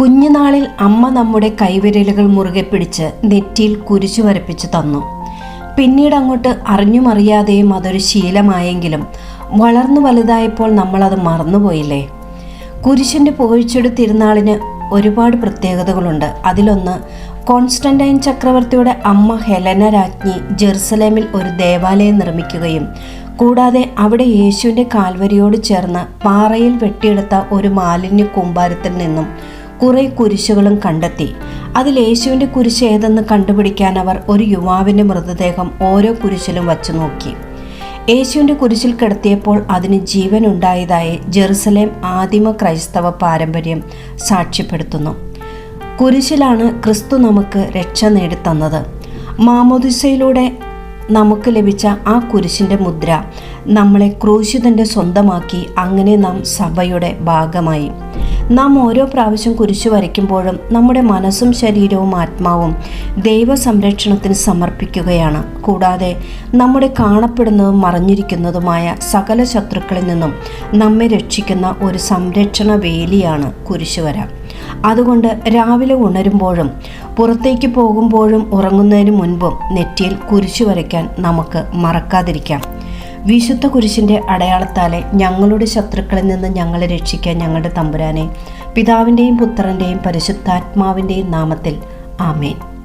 കുഞ്ഞുനാളിൽ അമ്മ നമ്മുടെ കൈവിരലുകൾ മുറുകെ പിടിച്ച് നെറ്റിയിൽ കുരിശു വരപ്പിച്ച് തന്നു. പിന്നീട് അങ്ങോട്ട് അറിഞ്ഞുമറിയാതെയും അതൊരു ശീലമായെങ്കിലും വളർന്നു വലുതായപ്പോൾ നമ്മളത് മറന്നുപോയില്ലേ? കുരിശിന്റെ പുകഴ്ചയുടെ തിരുനാളിന് ഒരുപാട് പ്രത്യേകതകളുണ്ട്. അതിലൊന്ന് കോൺസ്റ്റന്റൈൻ ചക്രവർത്തിയുടെ അമ്മ ഹെലന രാജ്ഞി ജെറുസലേമിൽ ഒരു ദേവാലയം നിർമ്മിക്കുകയും കൂടാതെ അവിടെ യേശുവിന്റെ കാൽവരിയോട് ചേർന്ന് പാറയിൽ വെട്ടിയെടുത്ത ഒരു മാലിന്യ കൂമ്പാരത്തിൽ നിന്നും കുറെ കുരിശുകളും കണ്ടെത്തി. അതിൽ യേശുവിന്റെ കുരിശ് ഏതെന്ന് കണ്ടുപിടിക്കാൻ അവർ ഒരു യുവാവിന്റെ മൃതദേഹം ഓരോ കുരിശിലും വച്ചു നോക്കി. യേശുവിന്റെ കുരിശിൽ കിടത്തിയപ്പോൾ അതിന് ജീവൻ ഉണ്ടായതായി ജെറുസലേം ആദിമ ക്രൈസ്തവ പാരമ്പര്യം സാക്ഷ്യപ്പെടുത്തുന്നു. കുരിശിലാണ് ക്രിസ്തു നമുക്ക് രക്ഷ നേടിത്തന്നത്. മാമോദിസയിലൂടെ നമുക്ക് ലഭിച്ച ആ കുരിശിന്റെ മുദ്ര നമ്മളെ ക്രൂശിതന്റെ സ്വന്തമാക്കി അങ്ങനെ നാം സഭയുടെ ഭാഗമായി. നാം ഓരോ പ്രാവശ്യം കുരിശു വരയ്ക്കുമ്പോഴും നമ്മുടെ മനസ്സും ശരീരവും ആത്മാവും ദൈവ സംരക്ഷണത്തിന് സമർപ്പിക്കുകയാണ്. കൂടാതെ നമ്മുടെ കാണപ്പെടുന്നതും മറഞ്ഞിരിക്കുന്നതുമായ സകല ശത്രുക്കളിൽ നിന്നും നമ്മെ രക്ഷിക്കുന്ന ഒരു സംരക്ഷണ വേലിയാണ് കുരിശുവര അതുകൊണ്ട് രാവിലെ ഉണരുമ്പോഴും പുറത്തേക്ക് പോകുമ്പോഴും ഉറങ്ങുന്നതിന് മുൻപും നെറ്റിയിൽ കുരിശു വരയ്ക്കാൻ നമുക്ക് മറക്കാതിരിക്കാം. വിശുദ്ധ കുരിശിന്റെ അടയാളത്താലെ ഞങ്ങളുടെ ശത്രുക്കളിൽ നിന്ന് ഞങ്ങളെ രക്ഷിക്കാൻ ഞങ്ങളുടെ തമ്പുരാനെ പിതാവിന്റെയും പുത്രന്റെയും പരിശുദ്ധാത്മാവിന്റെയും നാമത്തിൽ ആമേൻ.